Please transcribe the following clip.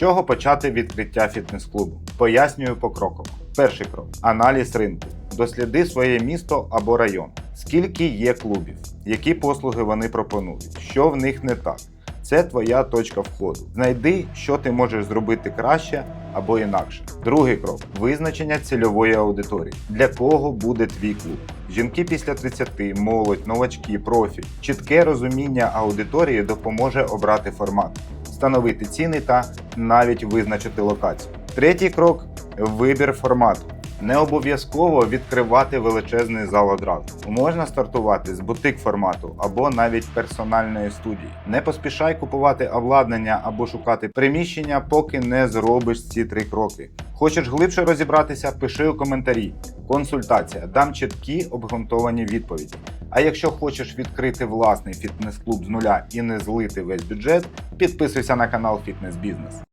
чого почати відкриття фітнес-клубу? Пояснюю покроково. Перший крок аналіз ринку. Досліди своє місто або район. Скільки є клубів, які послуги вони пропонують, що в них не так. Це твоя точка входу. Знайди, що ти можеш зробити краще або інакше. Другий крок визначення цільової аудиторії. Для кого буде твій клуб? Жінки після 30, молодь, новачки, профі. Чітке розуміння аудиторії допоможе обрати формат, встановити ціни та навіть визначити локацію. Третій крок вибір формату. Не обов'язково відкривати величезний зал одразу. Можна стартувати з бутик формату або навіть персональної студії. Не поспішай купувати обладнання або шукати приміщення, поки не зробиш ці три кроки. Хочеш глибше розібратися? Пиши у коментарі. Консультація дам чіткі обґрунтовані відповіді. А якщо хочеш відкрити власний фітнес-клуб з нуля і не злити весь бюджет, підписуйся на канал Фітнес Бізнес.